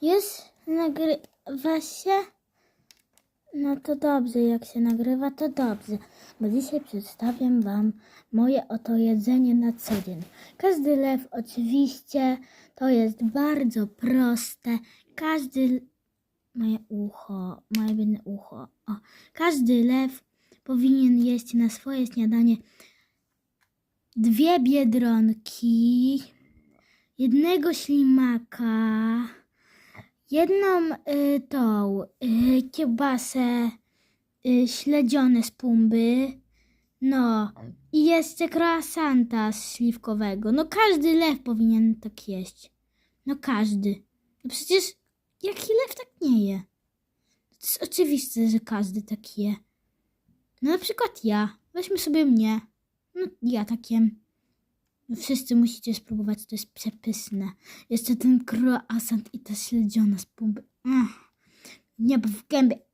Jest? Nagrywa się? No to dobrze, jak się nagrywa, to dobrze, bo dzisiaj przedstawiam Wam moje oto jedzenie na co dzień. Każdy lew oczywiście to jest bardzo proste. Każdy moje ucho, moje biedne ucho. O, każdy lew powinien jeść na swoje śniadanie dwie biedronki, jednego ślimaka, jedną y, tą y, kiełbasę y, śledzione z pumby, no i jeszcze croissanta z śliwkowego. No każdy lew powinien tak jeść. No każdy. No przecież jaki lew tak nie je? To jest oczywiste, że każdy tak je. No na przykład ja. Weźmy sobie mnie. No ja tak jem. No Wszyscy musicie spróbować, to jest przepyszne. Jeszcze ten croissant i ta śledziona z pumby. Mm. Niebo w gębie.